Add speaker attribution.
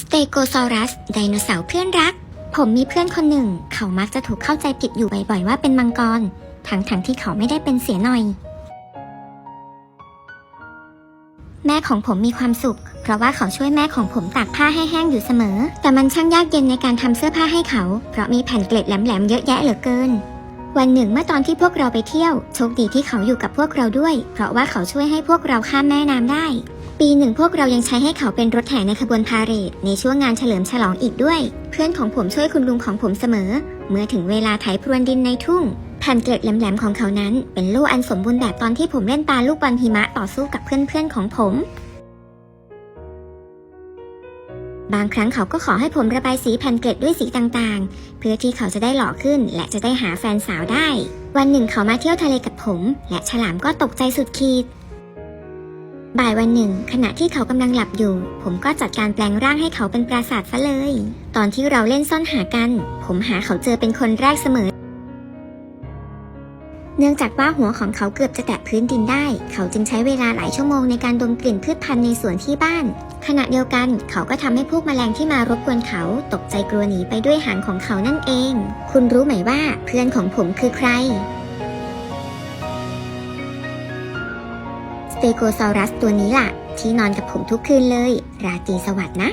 Speaker 1: สเตโกซอรัส ไดโนเสาร์เพื่อนรัก ผมมีเพื่อนคนหนึ่ง เขามักจะถูกเข้าใจผิดอยู่บ่อยๆว่าเป็นมังกร ทั้งๆที่เขาไม่ได้เป็นเสียหน่อย แม่ของผมมีความสุข เพราะว่าเขาช่วยแม่ของผมตากผ้าให้แห้งอยู่เสมอ แต่มันช่างยากเย็นในการทำเสื้อผ้าให้เขา เพราะมีแผ่นเกล็ดแหลมๆเยอะแยะเหลือเกิน วันหนึ่งเมื่อตอนที่พวกเราไปเที่ยว โชคดีที่เขาอยู่กับพวกเราด้วย เพราะว่าเขาช่วยให้พวกเราข้ามแม่น้ำได้ ปีหนึ่งพวกเรายังใช้ให้เขาเป็นรถแห่ในขบวนพาเหรดในช่วงงานเฉลิมฉลองอีกด้วย เพื่อนของผมช่วยคุณลุงของผมเสมอ เมื่อถึงเวลาไถพรวนดินในทุ่งแผ่นเกล็ดแหลมๆของเขานั้นเป็นโล่อันสมบูรณ์แบบตอนที่ผมเล่นปาลูกบอลหิมะต่อสู้กับเพื่อนๆของผม บางครั้งเขาก็ขอให้ผมระบายสีแผ่นเกล็ดด้วยสีต่างๆ เพื่อที่เขาจะได้หล่อขึ้น และจะได้หาแฟนสาวได้ วันหนึ่งเขามาเที่ยวทะเลกับผม และฉลามก็ตกใจสุดขีด บ่ายวันหนึ่ง ขณะที่เขากำลังหลับอยู่ ผมก็จัดการแปลงร่างให้เขาเป็นปราสาทซะเลย ตอนที่เราเล่นซ่อนหากัน ผมหาเขาเจอเป็นคนแรกเสมอ เนื่องจากว่าหัวของเขาเกือบจะแตะพื้นดินได้ เขาจึงใช้เวลาหลายชั่วโมงในการดมกลิ่นพืชพันธุ์ในสวนที่บ้าน ขณะเดียวกัน เขาก็ทำให้พวกแมลงที่มารบกวนเขา ตกใจกลัวหนีไปด้วยหางของเขานั่นเอง คุณรู้ไหมว่าเพื่อนของผมคือใคร สเตโกซอรัสตัวนี้ล่ะ ที่นอนกับผมทุกคืนเลย ราตรีสวัสดิ์นะ